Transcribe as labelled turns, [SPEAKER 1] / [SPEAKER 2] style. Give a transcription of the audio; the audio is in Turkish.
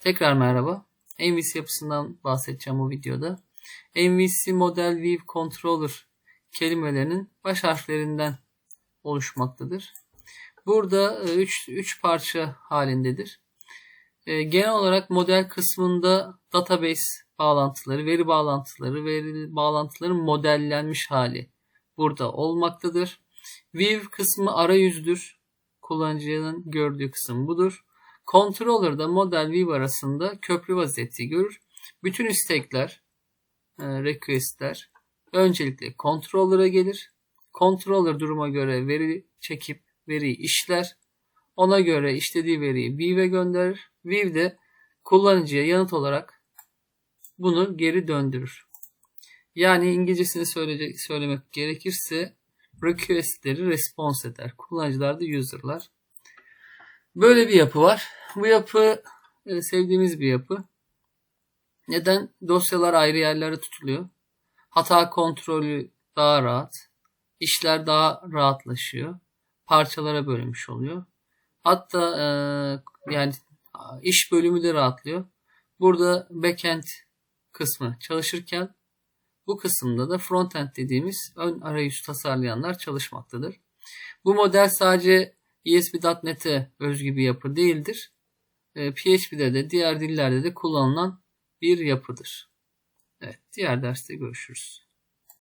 [SPEAKER 1] Tekrar merhaba. MVC yapısından bahsedeceğim bu videoda. MVC Model View Controller kelimelerinin baş harflerinden oluşmaktadır. Burada 3 3 parça halindedir. E, Genel olarak model kısmında database bağlantıları, veri bağlantıları, veri bağlantıların modellenmiş hali burada olmaktadır. View kısmı arayüzdür. Kullanıcının gördüğü kısım budur. Controller da model view arasında köprü vaziyeti görür. Bütün istekler, e, requestler öncelikle controller'a gelir. Controller duruma göre veri çekip veriyi işler. Ona göre işlediği veriyi view'e gönderir. View de kullanıcıya yanıt olarak bunu geri döndürür. Yani İngilizcesini söyleyecek, söylemek gerekirse requestleri response eder. Kullanıcılar da user'lar. Böyle bir yapı var. Bu yapı sevdiğimiz bir yapı. Neden? Dosyalar ayrı yerlere tutuluyor. Hata kontrolü daha rahat. İşler daha rahatlaşıyor. Parçalara bölünmüş oluyor. Hatta e, yani iş bölümü de rahatlıyor. Burada backend kısmı çalışırken bu kısımda da frontend dediğimiz ön arayüz tasarlayanlar çalışmaktadır. Bu model sadece ESP.NET'e özgü bir yapı değildir. E, PHP'de de diğer dillerde de kullanılan bir yapıdır. Evet, diğer derste görüşürüz.